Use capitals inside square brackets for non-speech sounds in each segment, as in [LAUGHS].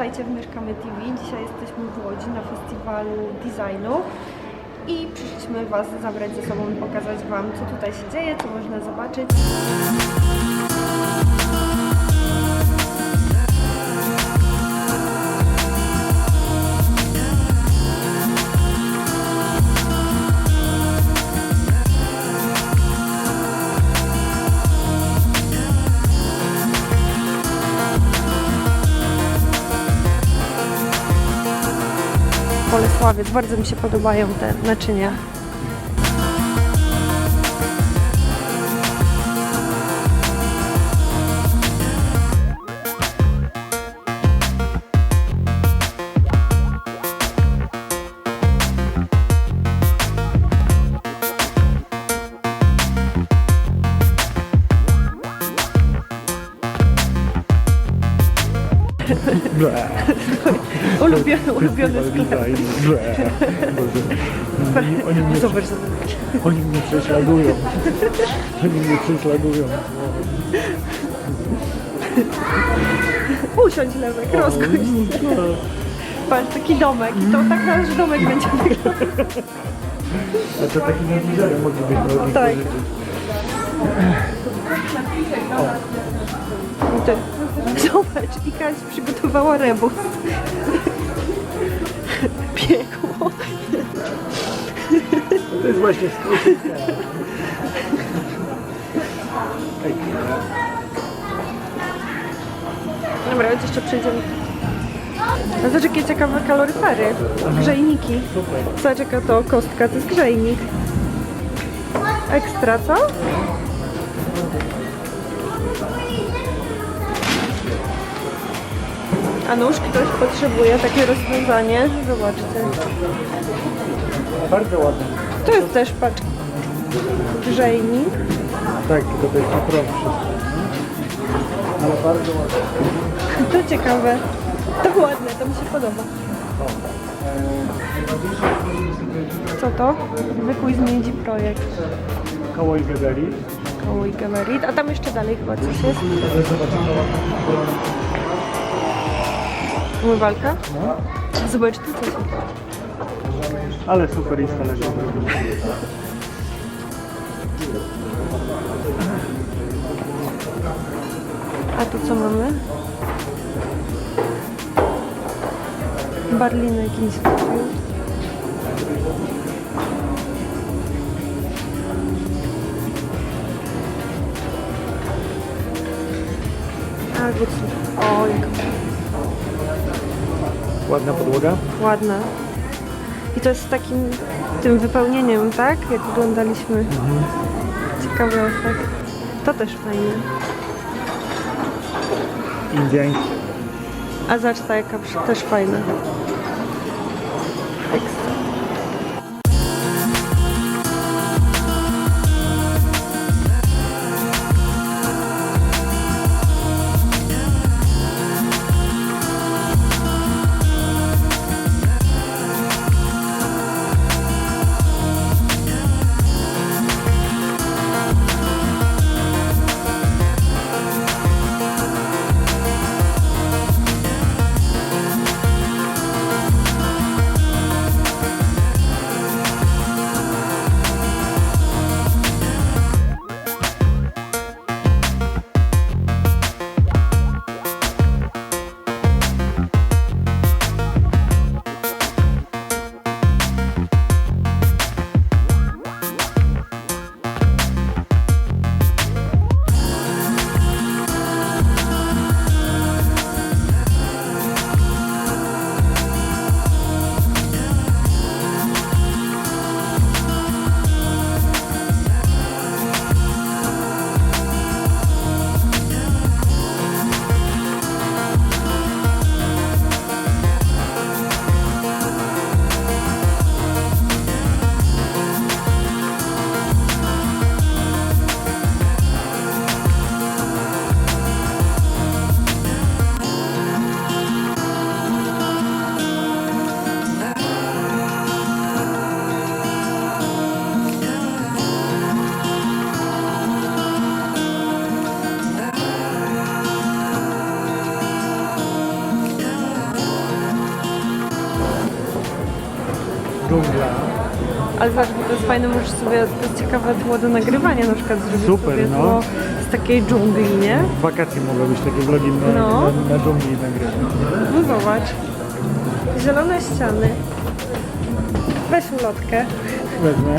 Witajcie w Mieszkamy TV. Dzisiaj jesteśmy w Łodzi na festiwalu designu i przyszliśmy Was zabrać ze sobą i pokazać Wam, co tutaj się dzieje, co można zobaczyć. Bolesławiec, bardzo mi się podobają te naczynia. Ulubiony, ulubiony sklep. Oni mnie, Zobacz, zobacz. oni mnie prześladują. Oni mnie prześladują. Usiądź Lewek, rozgość. Patrz, taki domek i to tak nasz domek będzie wyglądał. To taki nawizorem moglibyśmy robić. Tak. Ty. Zobacz, i Kaś przygotowała rebus. Piekło. To jest właśnie skrót. Dobra, więc jeszcze przejdziemy. A zobacz, jakie ciekawe kaloryfery. Grzejniki. Zobacz, jaka to kostka, to jest grzejnik. Ekstra, co? A nóż ktoś potrzebuje takie rozwiązanie. Zobaczcie. Bardzo ładne. To jest też patrz. Grzejnik. Tak, tylko to jest prąd. Ale bardzo ładne. To ciekawe. To ładne, to mi się podoba. Co to? Zwykły z miedzi projekt. Koło i. Koło i gabarit. A tam jeszcze dalej chyba coś jest. Umywalka? Zobacz, tu coś. Ale super instalacja. A tu co mamy? Barlinek Instytut. Ładna podłoga. ładna. I to jest z takim tym wypełnieniem, tak? Jak oglądaliśmy. Ciekawy efekt. To też fajne. Indiańskie. A zobacz ta jaka przy- też fajna. Ale bo to jest fajne, możesz sobie, to jest ciekawe tło do nagrywania, na przykład zrobić Super, sobie no. tło z takiej dżungli, nie? W wakacje mogą być takie vlogi na, No. na, na dżungli nagrywać. No zobacz. Zielone ściany. Weź ulotkę. Wezmę.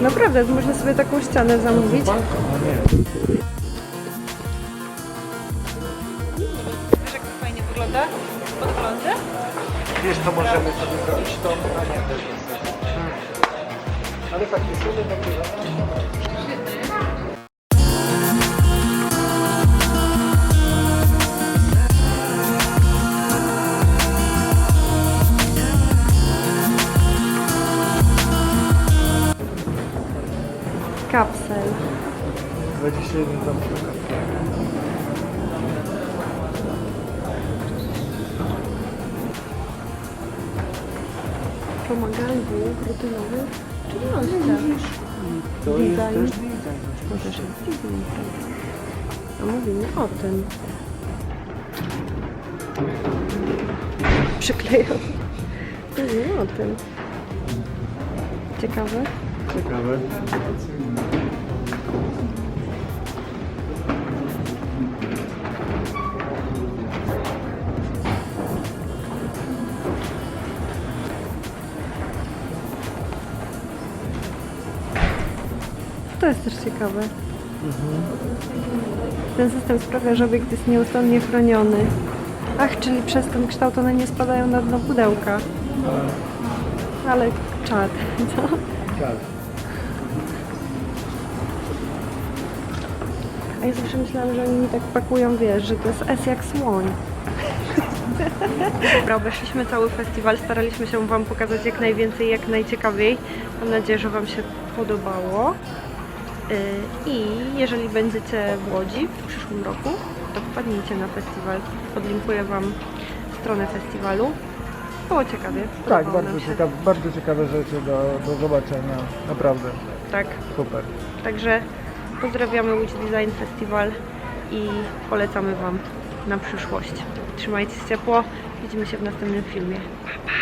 Naprawdę, można sobie taką ścianę zamówić. A nie. Wiesz co możemy sobie zrobić? To a nie, też jest. Ale takie sumy takie Kapsel. 21 tam Pomagali w rutynowych czynnościach. To jest też design. To też jest design. A mówimy o tym. Przyklejam. Mówimy o tym. Ciekawe. Ciekawe. To jest też ciekawe. Ten system sprawia, że obiekt jest nieustannie chroniony. Ach, czyli przez ten kształt one nie spadają na dno pudełka. Ale czad, [LAUGHS] co? A ja zawsze myślałam, że oni mi tak pakują, wiesz, że to jest S jak słoń. Dobra, obeszliśmy cały festiwal, staraliśmy się Wam pokazać jak najwięcej, jak najciekawiej. Mam nadzieję, że Wam się podobało. Yy, I jeżeli będziecie w Łodzi w przyszłym roku, to wpadnijcie na festiwal. Podlinkuję Wam stronę festiwalu. Było ciekawie. Tak, podobało bardzo nam się. ciekawe, bardzo ciekawe rzeczy do, do zobaczenia. Naprawdę. Tak. Super. Także pozdrawiamy Łódź Design Festival i polecamy Wam na przyszłość. Trzymajcie się ciepło. Widzimy się w następnym filmie. Pa, pa.